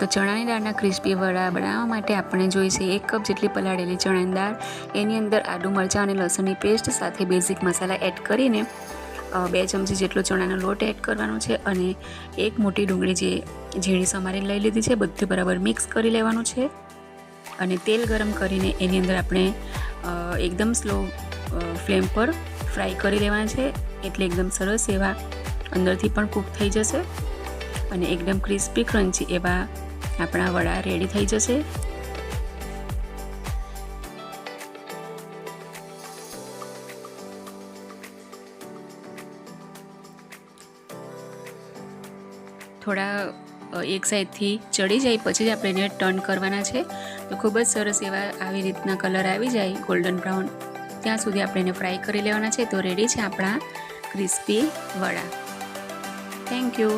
તો ચણાની દાળના ક્રિસ્પી વડા બનાવવા માટે આપણે જોઈશે એક કપ જેટલી પલાળેલી ચણાની દાળ, એની અંદર આદુ મરચાં અને લસણની પેસ્ટ સાથે બેઝિક મસાલા એડ કરીને બે ચમચી જેટલો ચણાનો લોટ એડ કરવાનો છે અને એક મોટી ડુંગળી જે, ઝીણી સમારીને લઈ લીધી છે, બધું બરાબર મિક્સ કરી લેવાનું છે. અને તેલ ગરમ કરીને એની અંદર આપણે એકદમ સ્લો ફ્લેમ પર ફ્રાય કરી લેવાના છે, એટલે એકદમ સરસ એવા અંદરથી પણ કૂક થઈ જશે. અને એકદમ ક્રિસ્પી ક્રન્ચી એવા આપણા વડા રેડી થઈ જશે. થોડા એક સાઈડથી ચડી જાય, પછી જ આપણે એને ટર્ન કરવાના છે. તો ખૂબ જ સરસ એવા આવી રીતના કલર આવી જાય ગોલ્ડન બ્રાઉન ત્યાં સુધી આપણે એને ફ્રાય કરી લેવાના છે. તો રેડી છે આપણા ક્રિસ્પી વડા. Thank you